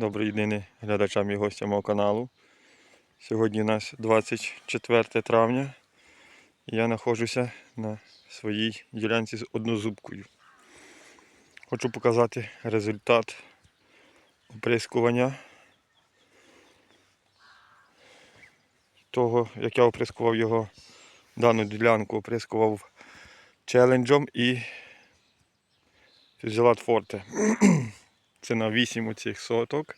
Добрий день глядачам і гостям мого каналу. Сьогодні у нас 24 травня. і Я знаходжуся на своїй ділянці з однозубкою. Хочу показати результат оприскування того, як я оприскував його дану ділянку, оприскував челенджом і фюзелат форте. Це на 8 оцих соток.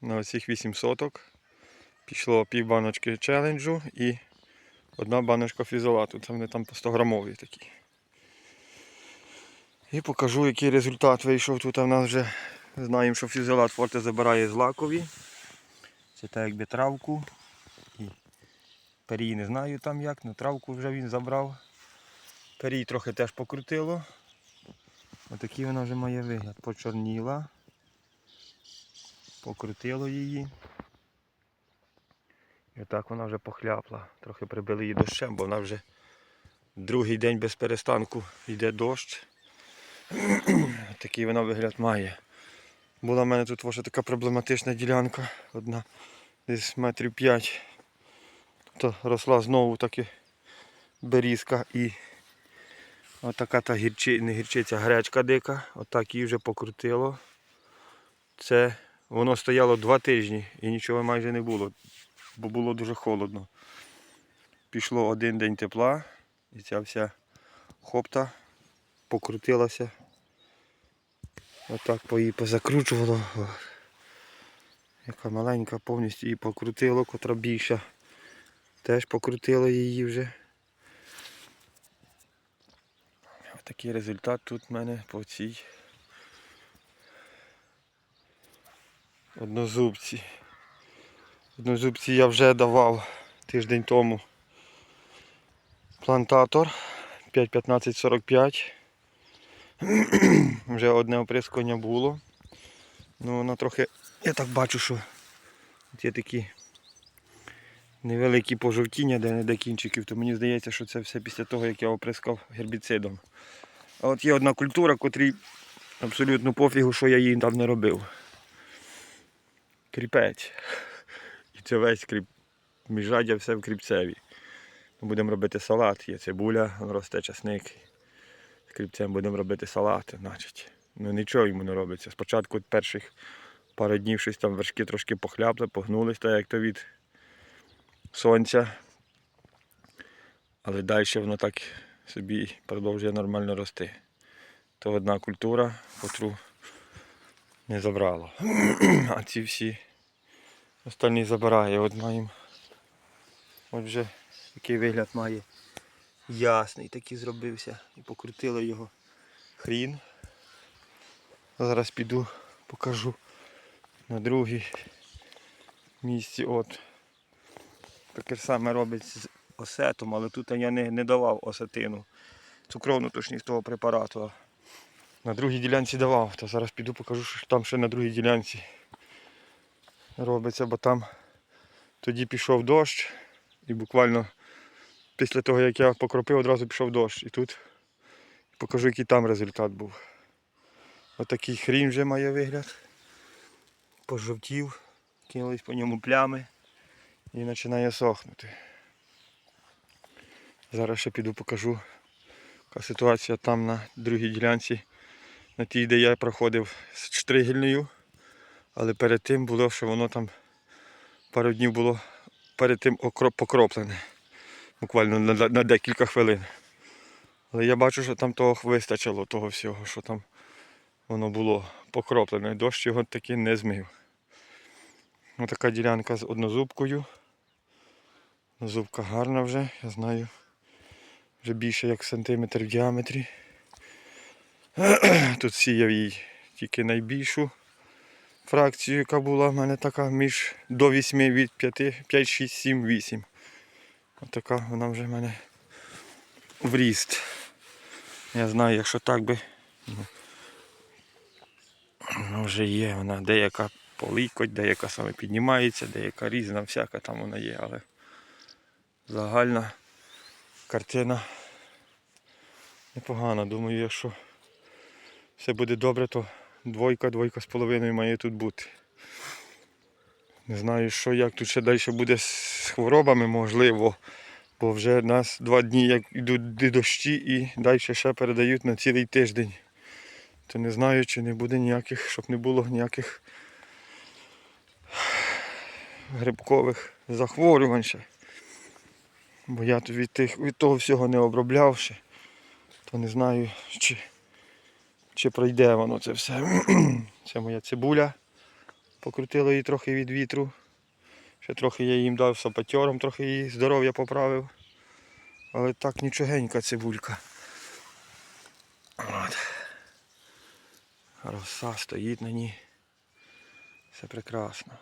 На оцих 8 соток пішло пів баночки челенджу і одна баночка фізолату. Це вони там по 100 грамові такі. І покажу, який результат вийшов. Тут у нас вже знаємо, що фізолат форте забирає злакові. Це так якби травку. І перій не знаю там як, але травку вже він забрав. Перій трохи теж покрутило. Отакий вона вже має вигляд. Почорніла. Покрутило її. І отак вона вже похляпла. Трохи прибили її дощем, бо вона вже другий день без перестанку йде дощ. Такий вона вигляд має. Була в мене тут ось така проблематична ділянка. Одна десь метрів 5. Тут росла знову таки берізка і Отака та гірчи, не гірчиця, гречка дика. Отак її вже покрутило. Це воно стояло два тижні і нічого майже не було, бо було дуже холодно. Пішло один день тепла і ця вся хопта покрутилася. Отак її позакручувало. Яка маленька повністю її покрутило, котра більша. Теж покрутило її вже. Такий результат тут в мене по цій однозубці. Однозубці я вже давав тиждень тому плантатор 5.15.45. Вже одне оприскування було. Ну воно трохи, я так бачу, що є такі невеликі пожовтіння, де не де кінчиків, то мені здається, що це все після того, як я оприскав гербіцидом. А от є одна культура, котрій абсолютно пофігу, що я їй там не робив. Кріпець. І це весь кріп. Міжрадя все в кріпцеві. Ми будемо робити салат, є цибуля, росте часник. З кріпцем будемо робити салат, значить. Ну нічого йому не робиться. Спочатку перших пару днів щось там вершки трошки похляпли, погнулись, так як то від сонця. Але далі воно так собі продовжує нормально рости. То одна культура, котру не забрало. А ці всі останні забирає. От маємо. От вже який вигляд має. Ясний такий зробився. І покрутило його хрін. Зараз піду, покажу на другій місці. От. Таке саме робить з осетом, але тут я не, не давав осетину. Цукровну точність того препарату. На другій ділянці давав, то зараз піду покажу, що там ще на другій ділянці робиться, бо там тоді пішов дощ і буквально після того як я покропив, одразу пішов дощ. І тут покажу, який там результат був. Отакий хрін вже має вигляд. Пожовтів, кинулись по ньому плями і починає сохнути. Зараз ще піду покажу, яка ситуація там на другій ділянці, на тій, де я проходив з штригельною. Але перед тим було, що воно там пару днів було перед тим покроплене. Буквально на, на декілька хвилин. Але я бачу, що там того вистачило, того всього, що там воно було покроплене. Дощ його таки не змив. Ось така ділянка з однозубкою. Зубка гарна вже, я знаю. Вже більше як сантиметр в діаметрі. Тут сіяв їй тільки найбільшу фракцію, яка була в мене така між до 8 від 5, 5, 6, 7, 8. Отака вона вже в мене в ріст. Я знаю, якщо так би. ну, вже є вона деяка поликоть, деяка саме піднімається, деяка різна, всяка там вона є, але загальна картина непогана. Думаю, якщо все буде добре, то двойка, двойка з половиною має тут бути. Не знаю, що як тут ще далі буде з хворобами, можливо. Бо вже нас два дні як йдуть дощі і далі ще передають на цілий тиждень. То не знаю, чи не буде ніяких, щоб не було ніяких грибкових захворювань ще. Бо я від, тих, від того всього не обробляв ще, то не знаю, чи, чи пройде воно це все. Це моя цибуля. Покрутило її трохи від вітру. Ще трохи я їм дав сапатером, трохи її здоров'я поправив. Але так нічогенька цибулька. От. Роса стоїть на ній. Все прекрасно.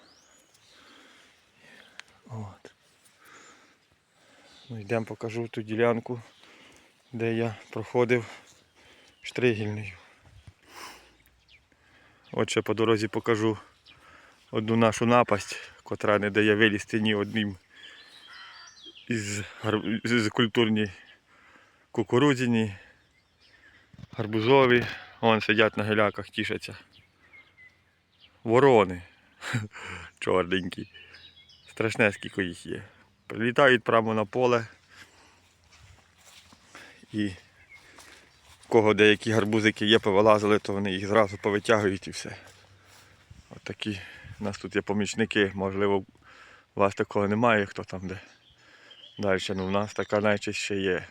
От. Ну, йдемо покажу ту ділянку, де я проходив штригільною. От ще по дорозі покажу одну нашу напасть, котра не дає вилізти ні одним із, гар- з культурні кукурудзяні, гарбузові. Вон сидять на геляках, тішаться. Ворони чорненькі. Страшне, скільки їх є. Прилітають прямо на поле. І в кого деякі гарбузики є, повилазили, то вони їх зразу повитягують і все. От такі у нас тут є помічники, можливо, у вас такого немає, хто там де. Далі, ну в нас така найчаще ще є.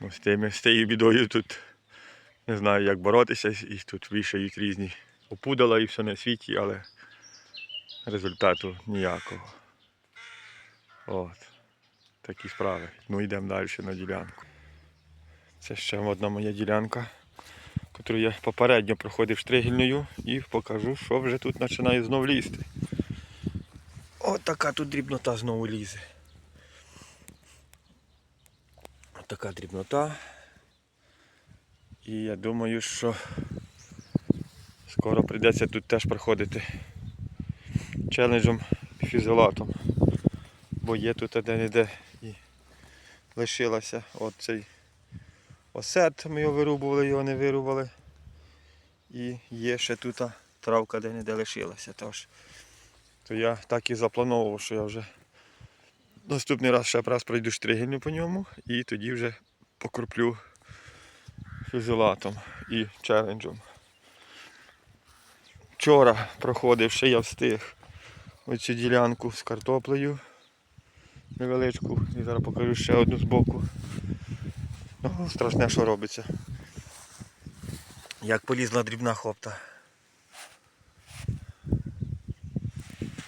Ну, з, тими, з тією бідою тут не знаю, як боротися, і тут вішають різні опудала і все на світі, але результату ніякого. От. Такі справи. Ну йдемо далі на ділянку. Це ще одна моя ділянка, яку я попередньо проходив штригільною і покажу, що вже тут починає знов лізти. От така тут дрібнота знову лізе. От така дрібнота. І я думаю, що скоро прийдеться тут теж проходити челенджем фізолатом. Бо є тут де-не-де і лишилася от цей осет, ми його вирубували, його не вирубали. І є ще тут травка де-не-де лишилася. Тож, то я так і заплановував, що я вже наступний раз ще раз пройду штригельню по ньому і тоді вже покроплю фізолатом і челенджем. Вчора проходив, ще я встиг оцю ділянку з картоплею невеличку. І зараз покажу ще одну збоку. Ну, страшне, що робиться. Як полізла дрібна хопта.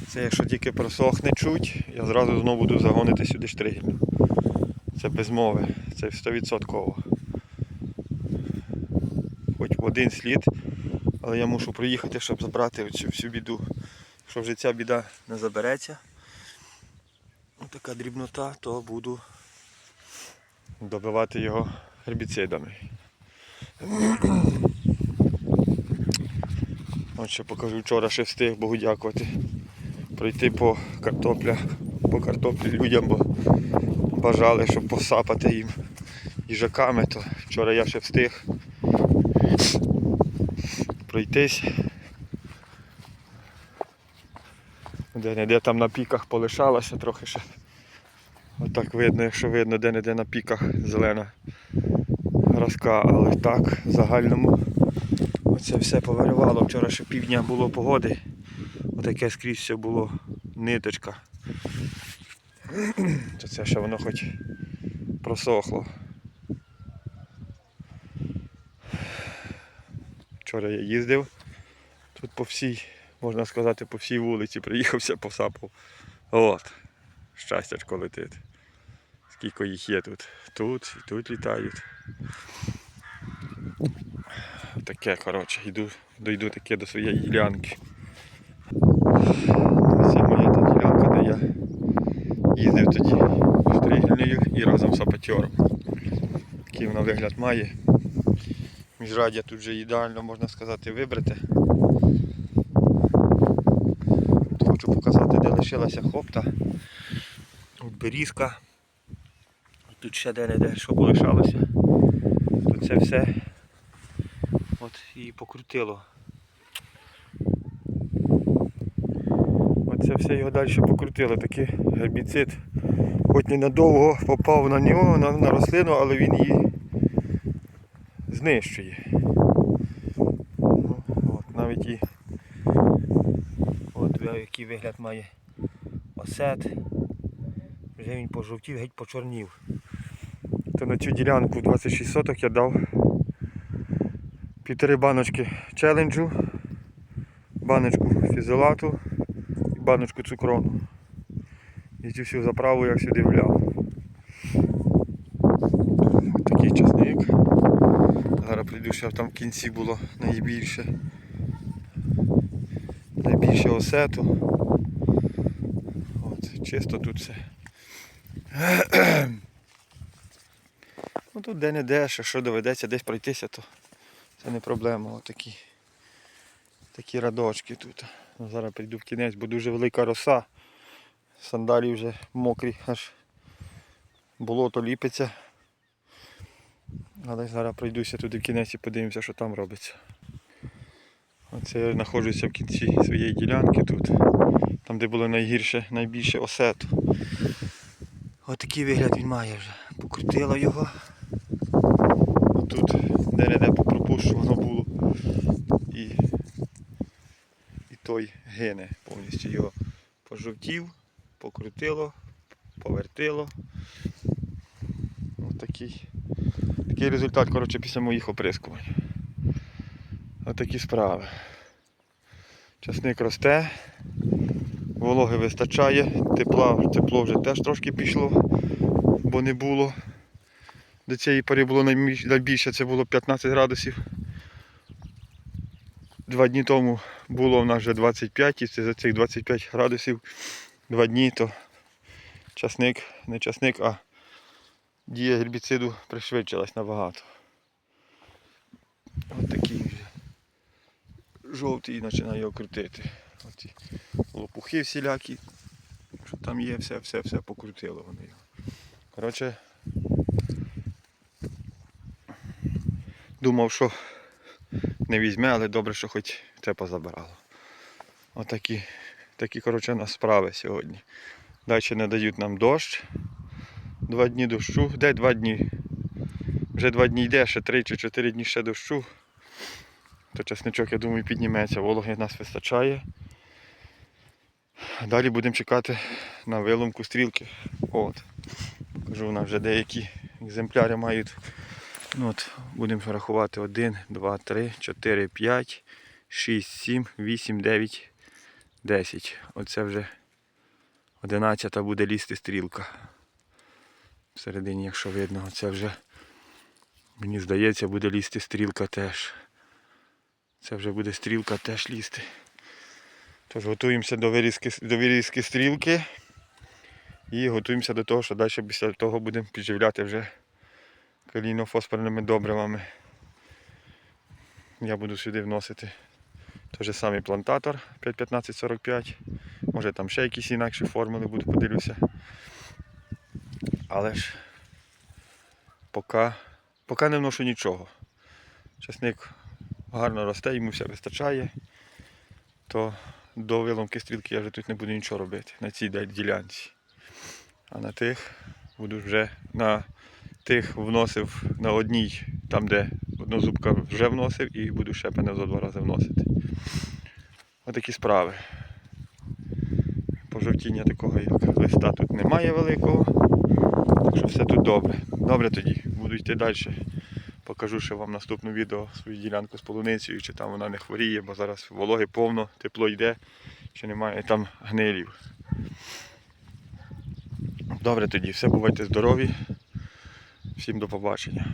Це якщо тільки просохне чуть, я зразу знову буду загонити сюди штригельну. Це без мови, це 100%. Хоч один слід, але я мушу проїхати, щоб забрати всю біду. Якщо вже ця біда не забереться, така дрібнота, то буду добивати його гербіцидами. От ще покажу, вчора ще встиг Богу дякувати. Пройти по картоплях, по картоплі людям, бо бажали, щоб посапати їм їжаками, то вчора я ще встиг пройтись. Де-не-де там на піках полишалося трохи ще. Отак видно, якщо видно, де-не-де на піках зелена розка, але так, в загальному оце все повиривало. Вчора ще півдня було погоди. Отаке скрізь все було ниточка. То це ще воно хоч просохло. Вчора я їздив тут по всій, можна сказати, по всій вулиці приїхався, посапав. От, щастячко летить. Скільки їх є тут. Тут і тут літають. Таке, коротше, йду, дойду таке до своєї ділянки. Це моя та ділянка, де я їздив тоді штригельною і разом з сапатером. Такий вона вигляд має. Міжрадя тут вже ідеально, можна сказати, вибрати. Тут хочу показати, де лишилася хопта. Тут берізка. Тут ще де-не-де, що полишалося. Тут це все От і покрутило. Оце все його далі покрутило. Такий гербіцид. Хоч ненадовго попав на нього, на, на рослину, але він її знищує. Ну, от, навіть і от який вигляд має осет. Вже він пожовтів, геть почорнів. То на цю ділянку 26 соток я дав півтори баночки челенджу, баночку фізолату і баночку цукрону. І цю всю заправу я сюди вляв. Такий часник. Зараз прийду, що там в кінці було найбільше. Найбільше осету. Чисто тут все. Ну тут де-не-де, що, що доведеться десь пройтися, то це не проблема. Отакі такі радочки тут. Ну, зараз прийду в кінець, бо дуже велика роса. Сандалі вже мокрі, аж болото ліпиться. Але зараз пройдуся туди в кінець і подивимося, що там робиться. Оце я знаходжуся в кінці своєї ділянки тут. Там де було найгірше, найбільше осету. Отакий вигляд він має вже. Покрутило його. Тут де-не-де попропущувано було. І, і той гине повністю його пожовтів, покрутило, повертило. Ось такий, такий результат коротше, після моїх оприскувань. Отакі справи. Часник росте, вологи вистачає, тепла, тепло вже теж трошки пішло, бо не було. До цієї пори було найбільше, це було 15 градусів. Два дні тому було в нас вже 25 і це за цих 25 градусів два дні, то часник, не часник, а дія гербіциду пришвидшилась набагато. Ось такий жовтий і починає його крутити. Оці лопухи всілякі, що там є, все, все, все покрутило вони його. Коротше, думав, що не візьме, але добре, що хоч це позабирало. Отакі, такі коротше, у нас справи сьогодні. Далі не дають нам дощ. Два дні дощу. Де два дні? Вже два дні йде, ще три чи чотири дні ще дощу. То часничок, я думаю, підніметься. Вологи нас вистачає. Далі будемо чекати на виломку стрілки. От. Покажу, у нас вже деякі екземпляри мають. Ну, от, будемо рахувати 1, 2, 3, 4, 5, 6, 7, 8, 9, 10. Оце вже 11 буде лізти стрілка. Всередині, якщо видно, оце вже, мені здається, буде лізти стрілка теж. Це вже буде стрілка теж лізти. Тож готуємося до вирізки, до вирізки стрілки і готуємося до того, що далі після того будемо підживляти вже калійно-фосфорними добривами. Я буду сюди вносити той же самий плантатор 51545. Може там ще якісь інакші формули буду подивлюся. Але ж поки, поки не вношу нічого. Часник гарно росте, йому все вистачає, то до виломки стрілки я вже тут не буду нічого робити на цій ділянці. А на тих буду вже на тих вносив на одній, там де однозубка вже вносив і буду ще певне за два рази вносити. Отакі справи. Пожовтіння такого як листа тут немає великого. Так що все тут добре. Добре тоді, буду йти далі. Покажу ще вам наступне відео свою ділянку з полуницею, чи там вона не хворіє, бо зараз вологи повно, тепло йде, чи немає там гнилів. Добре тоді, все бувайте здорові. Всім до побачення.